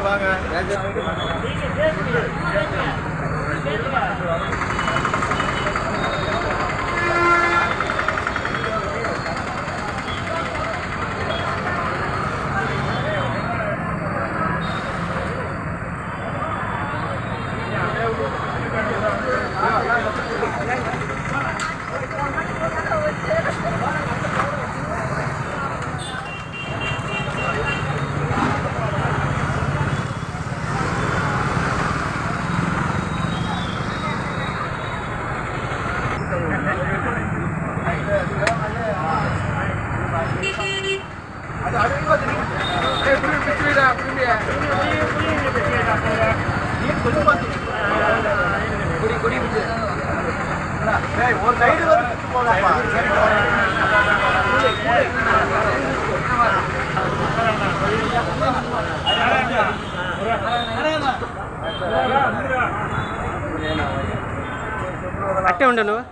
வாங்க. అట్టే ఉండు నువ్వు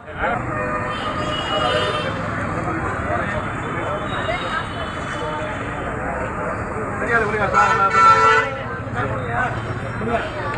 చూడు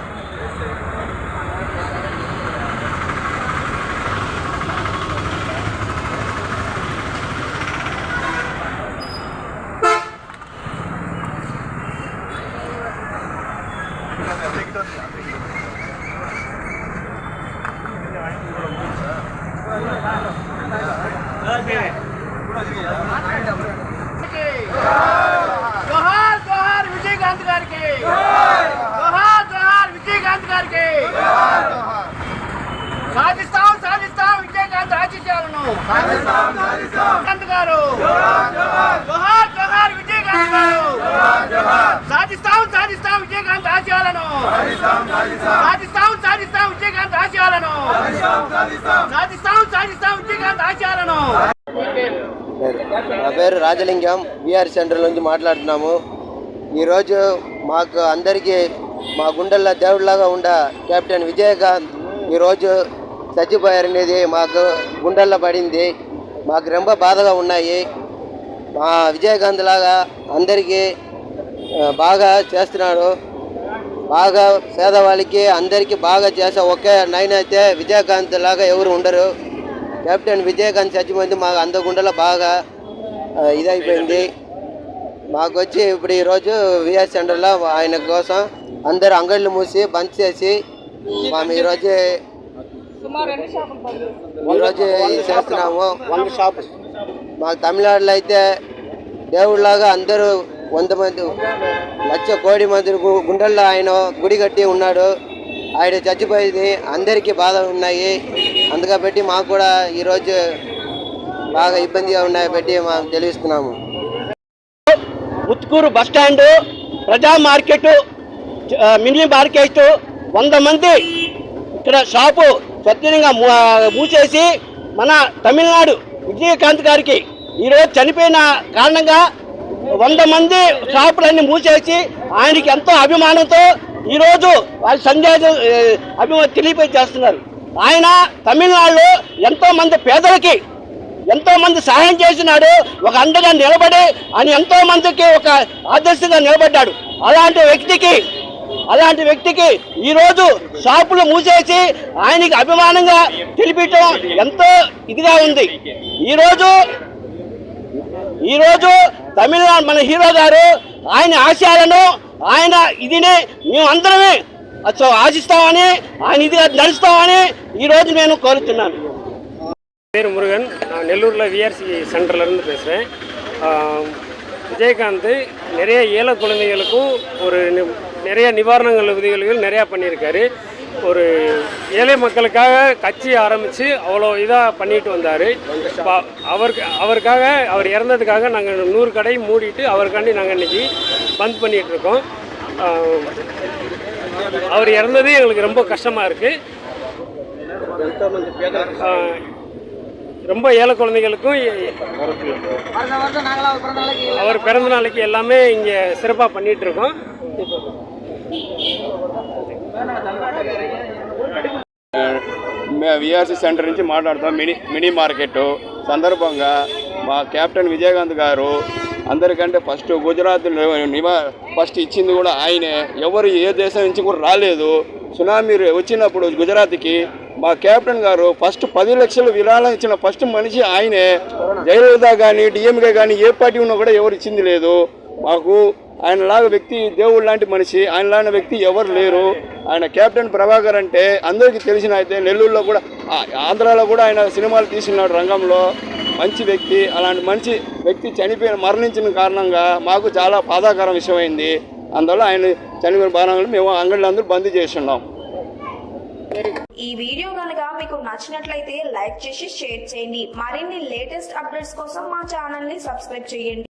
వస్తున్నా జోహార్ జోహార్ విజయకాంత్ గారికి జోహార్ జోహార్ విజయకాంత్ గారికి సాధిస్తాం సాధిస్తాం విజయకాంత్ ఆశిష్యాలను కాంత్ గారు. జోహార్ జోహార్ విజయకాంత్ గారు. సాధిస్తాం సాధిస్తాం విజయకాంత్ ఆశయాలను సాధిస్తాం సాధిస్తాం విజయకాంత్ ఆశయాలను సాధిస్తాం సాధిస్తాం విజయకాంత్ ఆశయాలను నా పేరు రాజలింగం విఆర్ సెంటర్ నుంచి మాట్లాడుతున్నాము. ఈరోజు మాకు అందరికీ మా గుండెల్లో దేవుడిలాగా ఉండ కెప్టెన్ విజయకాంత్ ఈరోజు చచ్చిపోయారనేది మాకు గుండెల్లో పడింది మాకు ரொம்ப బాధగా ఉన్నాయి మా విజయకాంత్ లాగా అందరికీ ఆ, బాగా చేస్తున్నాడు బాగా పేదవాళ్ళకి అందరికీ బాగా చేసే ఒకే నైన్ అయితే విజయకాంత్ లాగా ఎవరు ఉండరు కెప్టెన్ విజయకాంత్ చచ్చిపోయింది మాకు అంత గుండెలో బాగా ఆ, ఇదైపోయింది మాకు వచ్చి ఇప్పుడు ఈరోజు విఆర్ సెంటర్లో ఆయన కోసం అందరు అంగళ్ళు మూసి బంద్ చేసి మేము ఈరోజు ఈరోజు చేస్తున్నాము వంద షాప్ మాకు తమిళనాడులో అయితే దేవుళ్ళలాగా అందరూ వంద మంది లక్ష కోడి మంది గు- గుండెల్లో ఆయన గుడి కట్టి ఉన్నాడు. ఆయన చచ్చిపోయింది. అందరికీ బాధ ఉన్నాయి. అందుక పెట్టి మాకు కూడా ఈరోజు బాగా ఇబ్బందిగా ఉన్నాయి పెట్టి మాకు తెలియస్తున్నాము ముత్తుకూరు బస్ స్టాండ్ ప్రజా మార్కెట్ మినీ మార్కెట్ వంద మంది. ఇక్కడ షాపు స్వచ్ఛంగా మూసేసి మన తమిళనాడు విజయకాంత్ గారికి ఈరోజు చనిపోయిన కారణంగా వంద మంది షాపులన్నీ మూసేసి ఆయనకి ఎంతో అభిమానంతో ఈరోజు వాళ్ళు సందేశం అభిమానం తెలియపై చేస్తున్నారు. ఆయన తమిళనాడులో ఎంతో మంది పేదలకి ఎంతో మంది సహాయం చేసినాడు. ఒక అండగా నిలబడి అని ఎంతో మందికి ఒక ఆదర్శంగా నిలబడ్డాడు. అలాంటి వ్యక్తికి అలాంటి వ్యక్తికి ఈరోజు షాపులు మూసేసి ఆయనకి అభిమానంగా తెలిపించడం ఎంతో ఇదిగా ఉంది ఈరోజు ఈరోజు తమిళనాడు మన హీరో గారు ఆయన ఆశయాలను ఆయన ఇదిని మేము అందరమే అసలు ఆశిస్తామని ఆయన ఇదిగా నడుస్తామని ఈరోజు నేను కోరుతున్నాను பேர் முருகன் நான் நெல்லூரில் விஆர்சி சென்டர்லேருந்து பேசுகிறேன் விஜயகாந்த் நிறைய ஏழை குழந்தைகளுக்கும் ஒரு நி- நிறைய நிவாரணங்கள் உதவிகள் நிறையா பண்ணியிருக்காரு. ஒரு ஏழை மக்களுக்காக கட்சி ஆரம்பித்து அவ்வளோ இதாக பண்ணிட்டு வந்தார். அவருக்கு அவருக்காக அவர் இறந்ததுக்காக நாங்கள் நூறு கடை மூடிட்டு அவருக்காண்டி நாங்கள் இன்னைக்கு பந்த் ஆஹ், அவர் இறந்தது எங்களுக்கு ரொம்ப கஷ்டமாக இருக்குது ரொம்ப ஏழை குழந்தைகளுக்கும் அவர் பிறந்த நாளைக்கு எல்லாமே இங்கே சிறப்பாக பண்ணிட்டு இருக்கோம் విఆర్సీ సెంటర్ నుంచి మాట్లాడుతాం మినీ మినీ మార్కెట్. సందర్భంగా మా కెప్టెన్ విజయకాంత్ గారు అందరికంటే ఫస్ట్ గుజరాత్ నివా ఫస్ట్ ఇచ్చింది కూడా ఆయనే. ఎవరు ఏ దేశం నుంచి కూడా రాలేదు. సునామీ వచ్చినప్పుడు గుజరాత్కి మా కెప్టెన్ గారు ఫస్ట్ పది లక్షలు విరాళం ఇచ్చిన ఫస్ట్ మనిషి ఆయనే. జయలలిత కానీ డిఎంకే కానీ ఏ పార్టీ ఉన్నా కూడా ఎవరు ఇచ్చింది లేదు. మాకు ఆయనలాగా వ్యక్తి దేవుడు లాంటి మనిషి ఆయనలాంటి వ్యక్తి ఎవరు లేరు. ఆయన కెప్టెన్ ప్రభాకర్ అంటే అందరికీ తెలిసిన అయితే నెల్లూరులో కూడా ఆంధ్రాలో కూడా ఆయన సినిమాలు తీసినాడు రంగంలో. మంచి వ్యక్తి అలాంటి మంచి వ్యక్తి చనిపోయిన మరణించిన కారణంగా మాకు చాలా బాధాకరం విషయమైంది. అందువల్ల ఆయన చనిపోయిన బాధలు మేము అంగళ్ళు అందరూ బంద్ చేస్తున్నాం ఈ వీడియో కనుక మీకు నచ్చినట్లయితే లైక్ చేసి షేర్ చేయండి. మరిన్ని లేటెస్ట్ అప్డేట్స్ కోసం మా ఛానల్ని సబ్స్క్రైబ్ చేయండి.